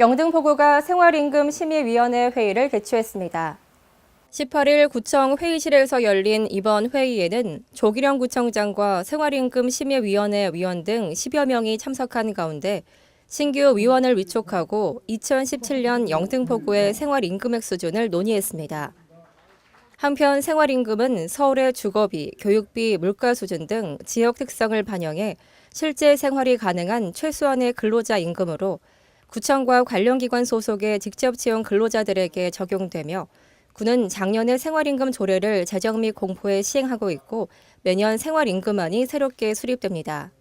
영등포구가 생활임금 심의위원회 회의를 개최했습니다. 18일 구청 회의실에서 열린 이번 회의에는 조기령 구청장과 생활임금 심의위원회 위원 등 10여 명이 참석한 가운데 신규 위원을 위촉하고 2017년 영등포구의 생활임금액 수준을 논의했습니다. 한편 생활임금은 서울의 주거비, 교육비, 물가 수준 등 지역 특성을 반영해 실제 생활이 가능한 최소한의 근로자 임금으로 구청과 관련 기관 소속의 직접 채용 근로자들에게 적용되며 구는 작년에 생활임금 조례를 제정 및 공포에 시행하고 있고 매년 생활임금안이 새롭게 수립됩니다.